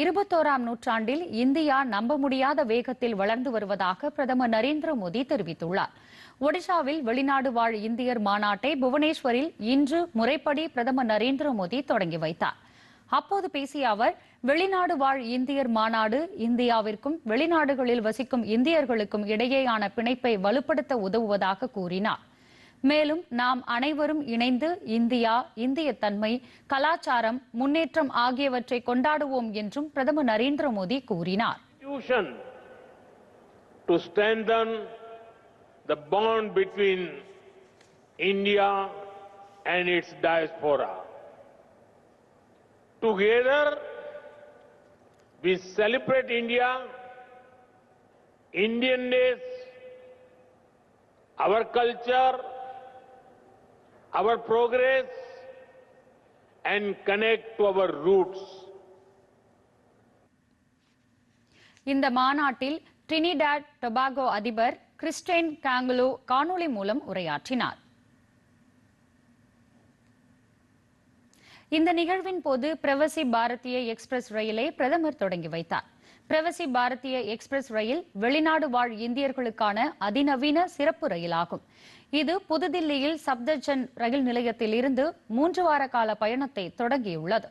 இருபத்தோராம் நூற்றாண்டில் இந்தியா நம்ப முடியாத வேகத்தில் வளர்ந்து வருவதாக பிரதமர் நரேந்திர மோடி தெரிவித்துள்ளார். ஒடிஷாவில் வெளிநாடு வாழ் இந்தியர் மாநாட்டை புவனேஸ்வரில் இன்று முறைப்படி பிரதமர் நரேந்திர மோடி தொடங்கி வைத்தார். அப்போது பேசிய அவர் வெளிநாடு வாழ் இந்தியர் மாநாடு இந்தியாவிற்கும் வெளிநாடுகளில் வசிக்கும் இந்தியர்களுக்கும் இடையேயான பிணைப்பை வலுப்படுத்த உதவுவதாக கூறினார். மேலும் நாம் அனைவரும் இணைந்து இந்தியா இந்திய தன்மை கலாச்சாரம் முன்னேற்றம் ஆகியவற்றை கொண்டாடுவோம் என்றும் பிரதமர் நரேந்திர மோடி கூறினார் institution to strengthen the bond between India and its diaspora. Together, we celebrate India, Indianness, our culture, our progress, and connect to our roots. இந்த மாநாட்டில் டிரினிடாட் டொபாகோ அதிபர் கிறிஸ்டைன் காங்குலோ காணொளி மூலம் உரையாற்றினார் இந்த நிகழ்வின் போது பிரவசி பாரதிய எக்ஸ்பிரஸ் ரயிலை பிரதமர் தொடங்கி வைத்தார் பிரவசி பாரதிய எக்ஸ்பிரஸ் ரயில் வெளிநாடு வாழ் இந்தியர்களுக்கான அதிநவீன சிறப்பு ரயிலாகும். இது புதுதில்லியில் சப்தர்ஜன் ரயில் நிலையத்தில் இருந்து மூன்று வார கால பயணத்தை தொடங்கியுள்ளது.